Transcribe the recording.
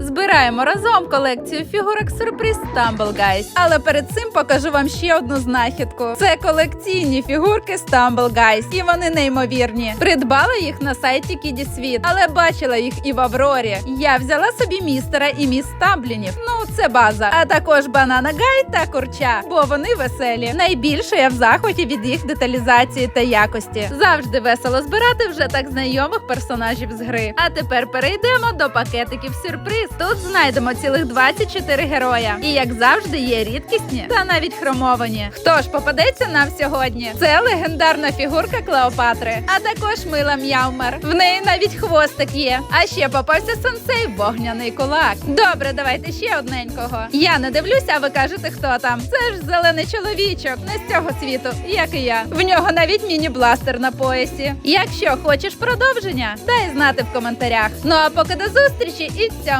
Збираємо разом колекцію фігурок сюрприз Stumble Guys. Але перед цим покажу вам ще одну знахідку. Це колекційні фігурки Stumble Guys. І вони неймовірні. Придбала їх на сайті Кіді Світ, але бачила їх і в Аврорі. Я взяла собі містера і міс Стамблінів. Ну, це база. А також банана Гай та курча, бо вони веселі. Найбільше я в захваті від їх деталізації та якості. Завжди весело збирати вже так знайомих персонажів з гри. А тепер перейдемо до пакетиків сюрприз. Тут знайдемо цілих 24 героя. І як завжди, є рідкісні та навіть хромовані. Хто ж попадеться нам сьогодні? Це легендарна фігурка Клеопатри, а також мила М'явмер. В неї навіть хвостик є. А ще попався сенсей вогняний кулак. Добре, давайте ще одненького. Я не дивлюся, а ви кажете, хто там. Це ж зелений чоловічок, не з цього світу, як і я. В нього навіть міні-бластер на поясі. Якщо хочеш продовження, дай знати в коментарях. Ну а поки до зустрічі і цьому.